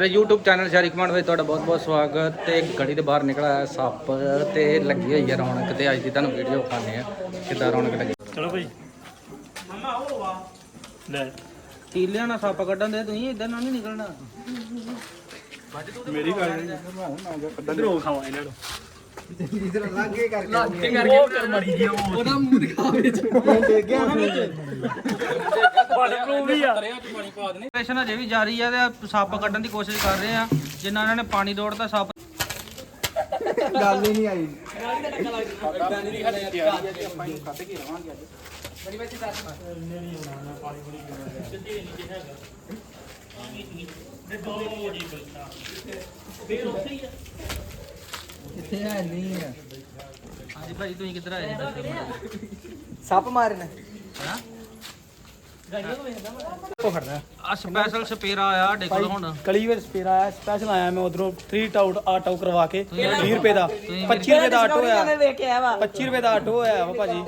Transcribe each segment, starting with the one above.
ਮੇਰੇ YouTube channel ਸ਼ਾਰੀ command ਵਿੱਚ ਤੁਹਾਡਾ ਬਹੁਤ-ਬਹੁਤ ਸਵਾਗਤ। ਤੇ ਗੜੀ ਦੇ ਬਾਹਰ ਨਿਕਲ ਆਇਆ ਸੱਪ ਤੇ ਲੱਗੀ ਹੋਈ ਹੈ ਰੌਣਕ ਤੇ ਅੱਜ ਦੀ ਤੁਹਾਨੂੰ ਵੀਡੀਓ ਖਾਣੇ ਆ ਕਿੱਦਾਂ ਰੌਣਕ ਲੱਗੀ। ਚਲੋ ਭਾਈ। ਲੈ। ਟੀਲਿਆਂ ਨਾਲ ਸੱਪ ਕੱਢਣ ਦੇ ਤੁਸੀਂ ਇਦਾਂ ਨਾਲ ਨਹੀਂ ਨਿਕਲਣਾ। ਮੇਰੀ ਗੱਲ ਨਹੀਂ। ਕੱਢਣ ਰੋ ਖਾਵਾ ਇਹਨਾਂ ਨੂੰ। ਉਹ ਕਰ ਮੜੀ ਜੀ ਉਹ। ਉਹਦਾ ਮੂੰਹ ਦਿਖਾ ਵਿੱਚ। ਵਾਟਰ ਵੀ ਆ। ਆਪਰੇਸ਼ਨ ਅਜੇ ਵੀ ਜਾਰੀ ਹੈ ਤੇ ਸੱਪ ਕੱਢਣ ਦੀ ਕੋਸ਼ਿਸ਼ ਕਰ ਰਹੇ ਆ। ਜਿੰਨਾ ਇਹਨਾਂ ਨੇ ਪਾਣੀ ਡੋੜਦਾ ਸੱਪ ਹਾਂਜੀ ਭਾਈ ਤੁਸੀਂ ਕਿੱਧਰ ਆਏ? ਸੱਪ ਮਾਰਨ। ਹਾਂ? ਉਹ ਖੜਦਾ ਆ ਸਪੈਸ਼ਲ ਸਪੇਰਾ ਆਇਆ ਡੇਕੋ ਹੁਣ। ਕਲੀ ਵੇਰ ਸਪੇਰਾ ਆਇਆ ਸਪੈਸ਼ਲ ਆਇਆ ਮੈਂ ਉਧਰੋਂ 3 ਟਾਊਟ ਆਟੋ ਕਰਵਾ ਕੇ। 20 ਰੁਪਏ ਦਾ। ਤੁਸੀਂ 25 ਰੁਪਏ ਦਾ ਆਟੋ ਮੈਂ ਹੋਇਆ ਵੇਖ ਕੇ ਆਇਆ ਵਾ? 25 ਰੁਪਏ ਦਾ ਆਟੋ ਹੋਇਆ ਵਾ ਭਾਜੀ।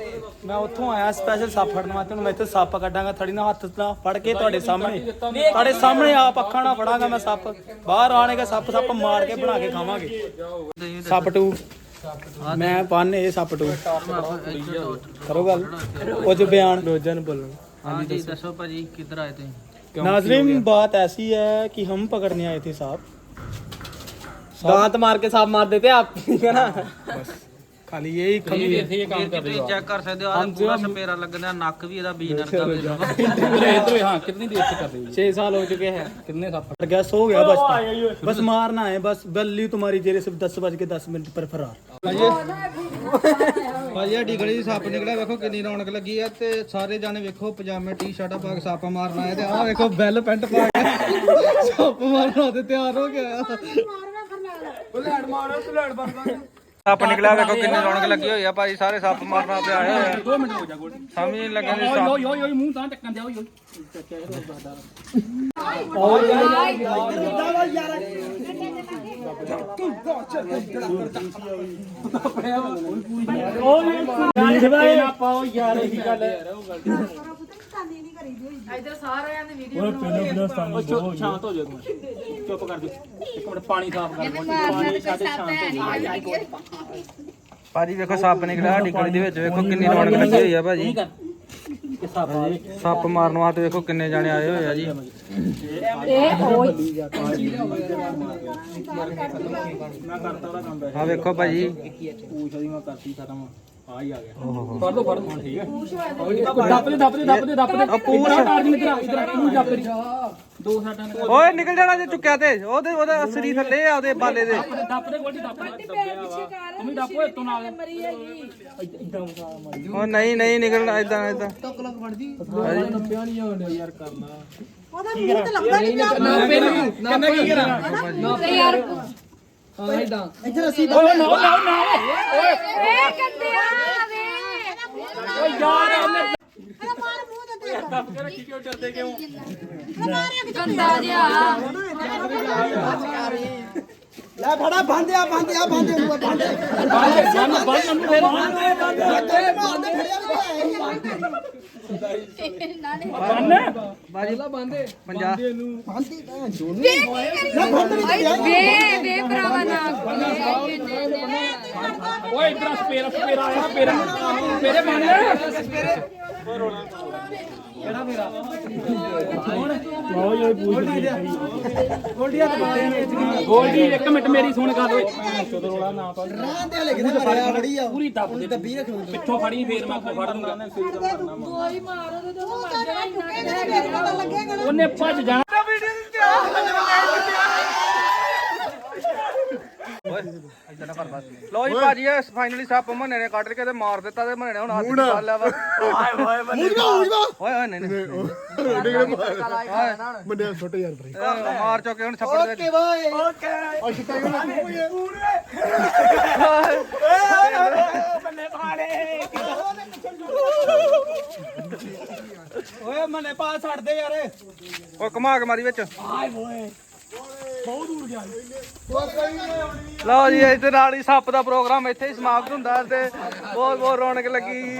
ਮੈਂ ਉੱਥੋਂ ਆਇਆ ਸਪੈਸ਼ਲ ਸੱਪ ਫੜਨ ਵਾਸਤੇ ਹੁਣ ਮੈਂ ਇੱਥੇ ਸੱਪ ਕੱਢਾਂਗਾ ਥੜੀ ਨਾਲ ਹੱਥ ਨਾਲ ਫੜ ਕੇ ਤੁਹਾਡੇ ਸਾਹਮਣੇ। ਤੁਹਾਡੇ ਸਾਹਮਣੇ ਆਪ ਅੱਖਾਂ ਨਾਲ ਫੜਾਂਗਾ ਮੈਂ ਸੱਪ। ਬਾਹਰ ਆਣੇਗਾ ਸੱਪ ਸੱਪ ਮਾਰ ਕੇ ਬਣਾ ਕੇ ਖਾਵਾਂਗੇ। ਸੱਪ ਟੂ ਮੈਂ ਪੰਨ ਇਹ ਸੱਪ ਟੂ ਕਰੋ ਗੱਲ। ਉਹ ਚ ਬਿਆਨ। ਰੋਜ਼ਾਂ ਨੂੰ ਬੋਲਣ। ਹਾਂਜੀ ਦੱਸੋ ਭਾਜੀ ਕਿੱਧਰ ਆਏ ਤੁਸੀਂ नाजरीन बात ऐसी है कि हम पकड़ने आए थे सांप दांत मार के सांप मार देते आप है ना खाली यही कमी है ਇਹ ਕੰਮ ਕਰ ਰਹੇ ਚੈੱਕ ਕਰ ਸਕਦੇ ਹੋ ਆ ਪੂਰਾ ਸਪੇਰਾ ਲੱਗਦਾ ਨੱਕ ਵੀ ਇਹਦਾ ਬੀਜ ਨਰਕਾ ਵੀ छह साल हो चुके हैं कितने सांप पकड़ गया सो गया बस बस मारना है बस बल्ली तुम्हारी जेरे से दस बज के दस मिनट पर फरार ਭਾਜੀ ਸਾਡੀ ਗਲੀ 'ਚ ਸੱਪ ਨਿਕਲਿਆ ਵੇਖੋ ਕਿੰਨੀ ਰੌਣਕ ਲੱਗੀ ਆ ਤੇ ਸਾਰੇ ਜਾਣੇ ਵੇਖੋ ਪਜਾਮੇ ਟੀ-ਸ਼ਰਟਾਂ ਪਾ ਕੇ ਸੱਪ ਮਾਰਨ ਆਏ ਤੇ ਆਹ ਵੇਖੋ ਬੈਲ ਪੈਂਟ ਪਾ ਕੇ ਸੱਪ ਮਾਰਨ ਤੇ ਤਿਆਰ ਹੋ ਗਿਆ ਸੱਪ ਨਿਕਲਿਆ ਵੇਖੋ ਕਿੰਨੀ ਰੌਣਕ ਲੱਗੀ ਹੋਈ ਆ ਭਾਈ ਸਾਰੇ ਸੱਪ ਮਾਰਨਾ ਪਿਆ ਹੈ 2 ਮਿੰਟ ਹੋ ਜਾ ਗੋਲ। ਸਮਝ ਲੱਗਣ ਦੀ ਸੱਪ। ਓਏ ਓਏ ਓਏ ਮੂੰਹ ਤਾਂ ਟੱਕਣ ਦੇ ਓਏ ਓਏ। ਯਾਰ ਓਏ ਪੂਰੀ ਯਾਰ ਇਹ ਨਾ ਪਾਓ ਯਾਰ ਇਹ ਗੱਲ। ਇਧਰ ਸਾਰਿਆਂ ਦੀ ਵੀਡੀਓ ਓਏ ਪਹਿਲਾਂ ਬਿਨਾ ਸਤਾਨੀ ਬਹੁਤ ਸ਼ਾਂਤ ਹੋ ਜਾ ਤੂੰ ਚੁੱਪ ਕਰ ਦੇ ਇੱਕ ਮਿੰਟ ਪਾਣੀ ਸਾਫ਼ ਕਰ ਪਾਣੀ ਸਾਡੇ ਸ਼ਾਂਤ ਹੋ ਜਾ ਭਾਜੀ ਵੇਖੋ ਸੱਪ ਨਿਕਲਿਆ ਸਾਡੀ ਗਲੀ ਦੇ ਵਿੱਚ ਵੇਖੋ ਕਿੰਨੀ ਰੌਣਕ ਲੱਗੀ ਹੋਈ ਆ ਭਾਜੀ। ਸੱਪ ਮਾਰਨ ਵਾਸਤੇ ਵੇਖੋ ਕਿੰਨੇ ਜਾਣੇ ਆਏ ਹੋਏ ਆ ਜੀ। ਆ ਵੇਖੋ ਭਾਜੀ। ਪੂਛ ਉਹਦੀ ਮੈਂ ਕਰਤੀ ਖਤਮ। ਆ ਹੀ ਆ ਗਿਆ। ਫੜ ਦੋ ਫੜ ਦੋ। ਠੀਕ ਹੈ। ਦੱਪ ਦੇ ਦੱਪ ਦੇ ਦੱਪ ਦੇ ਦੱਪ ਦੇ ਪੂਛ ਕਾਰਜ ਮਿੱਤਰਾ ਇਧਰ ਪੂਛ ਦੱਪ ਦੇ ਦੋ ਸਾਟਾਂ ਨੇ ਓਏ ਨਿਕਲ ਜਾਣਾ ਜੇ ਚੁੱਕਿਆ ਤੇ। ਉਹਦੇ ਉਹਦਾ ਅਸਰੀ ਥੱਲੇ ਆ ਉਹਦੇ ਬਾਲੇ ਦੇ। ਦੱਪ ਦੇ ਗੋਲਡੀ ਦੱਪ ਦੇ। ਤੂੰ ਵੀ ਦੱਪ ਓਏ ਤੋਂ ਨਾਲ। ਇਦਾਂ ਮੁਕਾ ਮਾਰੀ ਉਹ ਨਹੀਂ ਨਹੀਂ ਨਿਕਲਣਾ ਇਦਾਂ ਇਦਾਂ। ਦੱਬਿਆ ਨਹੀਂ ਆਉਂਦਾ ਯਾਰ ਕਰਨਾ ਉਹਦਾ ਮੂੰਹ ਤੇ ਲੱਗਦਾ ਨਹੀਂ ਪਿਆ ਕਹਿੰਦਾ ਕੀ ਕਰਾਂ ਤੇ ਯਾਰ ਓਏ ਨਾ ਨਾ ਨਾ ਓਏ। ਇਹ ਕੰਦਿਆ ਵੇ। ਓਏ ਯਾਰ ਉਹਨੇ ਇਹਦਾ ਮਾਰ ਮੂੰਹ ਤੇ ਦੇਖ ਦੱਬ ਕੇ ਰੱਖੀ ਕਿਉਂ ਡਰਦੇ ਕਿਉਂ? ਗੰਦਾ ਜਿਹਾ। ਲੈ ਫੜਾ ਬੰਦਿਆ ਬੰਦਿਆ ਬੰਦੇ ਨੂੰ ਬੰਦੇ ਬੰਨ ਬੰਨ ਨੂੰ ਫੇਰ ਇਹਨਾਂ। ਨੇ ਬਾਜੀ ਪੰਜਾਹ ਵੇ ਵੇ ਭਰਾਵਾ ਨਾ ਓਏ ਇਧਰ ਸਪੇਰਾ ਸਪੇਰਾ ਆਇਆ ਸਪੇਰਾ ਮੇਰੇ ਬੰਨ। ਕਿਹੜਾ ਮੇਰਾ ਹੁਣ ਓਏ ਪੂਛ ਗੋਲਡੀਆ ਤੇ ਬੰਦੇ ਨੇ ਗੋਲਡੀ ਇੱਕ ਮਿੰਟ ਮੇਰੀ ਸੁਣ ਗੱਲ ਓਏ ਚੋਦ ਰੋਲਾ ਨਾ ਪਾ ਰਾਂਦੇ ਹਲੇ ਕਿਤੇ ਮਰਿਆ ਫੜੀ ਆ ਪੂਰੀ ਦੱਬ ਦੇ ਦੱਬੀ ਰੱਖੋ ਪਿੱਛੋਂ ਫੜੀ ਫੇਰ ਮੈਂ ਅੱਗੋਂ ਫੜ ਦੂੰਗਾ ਗੋਲੀ ਮਾਰੋ ਤੇ ਤੂੰ ਮਰ ਜਾਣਾ ਉਹਨੇ ਭੱਜ ਜਾਣਾ ਲੋ ਜੀ ਭਾਜੀ ਇਹ ਫਾਈਨਲੀ ਸੱਪ ਮਹਨੇ ਨੇ ਕੱਢ ਕੇ ਤੇ ਮਾਰ ਦਿੱਤਾ ਤੇ ਮਹਨੇ ਨੇ ਹੁਣ ਹੱਥ ਚ ਫੜ ਲਿਆ ਵਾ। ਓਏ ਓਏ ਨਹੀਂ ਨਹੀਂ। ਮੁੰਡੇ ਛੋਟੇ ਯਾਰ ਬਰੇ ਇਹ ਮਾਰ ਚੁੱਕੇ ਹੁਣ ਛੱਪੜ ਦੇ ਵਿੱਚ ਓਏ ਓਏ ਮਨੇ ਪਾ ਛੱਡ ਦੇ ਯਾਰ। ਓਏ ਘੁਮਾ ਕੇ ਮਾਰੀ ਵਿੱਚ। ਆਏ ਓਏ ਬਹੁਤ ਦੂਰ ਲਓ ਜੀ ਇੱਥੇ ਨਾਲ ਹੀ ਸੱਪ ਦਾ ਪ੍ਰੋਗਰਾਮ ਇੱਥੇ ਹੀ ਸਮਾਪਤ ਹੁੰਦਾ ਤੇ ਬਹੁਤ ਬਹੁਤ ਰੌਣਕ ਲੱਗੀ।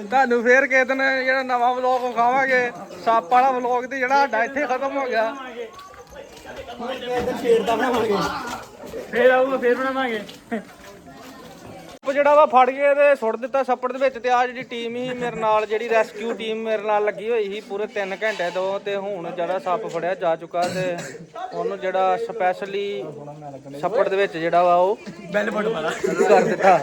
ਤੁਹਾਨੂੰ ਫੇਰ ਕਿਸੇ ਦਿਨ ਜਿਹੜਾ ਨਵਾਂ ਵਲੌਗ ਵਿਖਾਵਾਂਗੇ ਸੱਪ ਵਾਲਾ ਵਲੌਗ ਤੇ ਜਿਹੜਾ ਸਾਡਾ ਇੱਥੇ ਖਤਮ ਹੋ ਗਿਆ। ਫੇਰ ਆਊਗਾ ਫੇਰ ਬਣਾਵਾਂਗੇ। ਸੱਪ ਜਿਹੜਾ ਵਾ ਫੜ ਕੇ ਤੇ ਸੁੱਟ ਦਿੱਤਾ ਸੱਪੜ ਦੇ ਵਿੱਚ ਤੇ ਆ ਜਿਹੜੀ ਟੀਮ ਹੀ ਮੇਰੇ ਨਾਲ ਜਿਹੜੀ ਰੈਸਕਿਊ ਟੀਮ ਮੇਰੇ ਨਾਲ ਲੱਗੀ ਹੋਈ ਸੀ ਪੂਰੇ 3 ਘੰਟੇ ਤੋਂ ਤੇ ਹੁਣ ਜਿਹੜਾ ਸੱਪ ਫੜਿਆ ਜਾ ਚੁੱਕਾ ਤੇ ਉਹਨੂੰ ਜਿਹੜਾ ਸਪੈਸ਼ਲੀ ਸੱਪੜ ਦੇ ਵਿੱਚ ਜਿਹੜਾ ਵਾ ਉਹ ਬੈਲ ਬਟਨ ਵਾਲਾ ਕਰ ਦਿੱਤਾ।